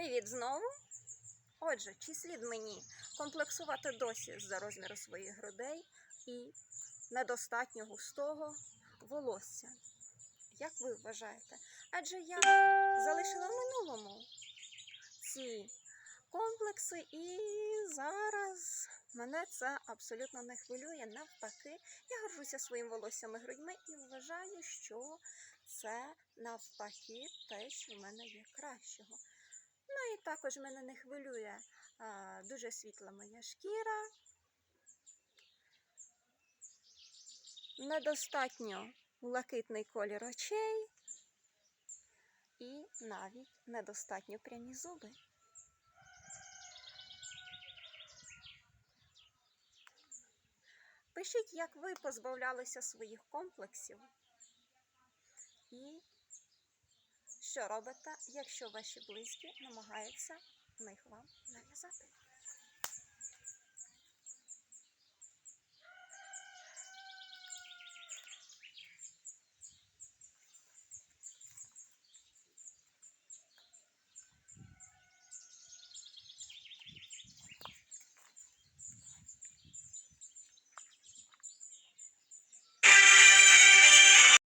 Привіт знову. Отже, чи слід мені комплексувати досі за розміру своїх грудей і недостатньо густого волосся? Як ви вважаєте? Адже я залишила в минулому ці комплекси, і зараз мене це абсолютно не хвилює. Навпаки, я горжуся своїм волоссям і грудьми і вважаю, що це навпаки те, що в мене є кращого. Ну і також мене не хвилює а, дуже світла моя шкіра. Недостатньо блакитний колір очей і навіть недостатньо прямі зуби. Пишіть, як ви позбавлялися своїх комплексів і що робите, якщо ваші близькі намагаються них вам нав'язати.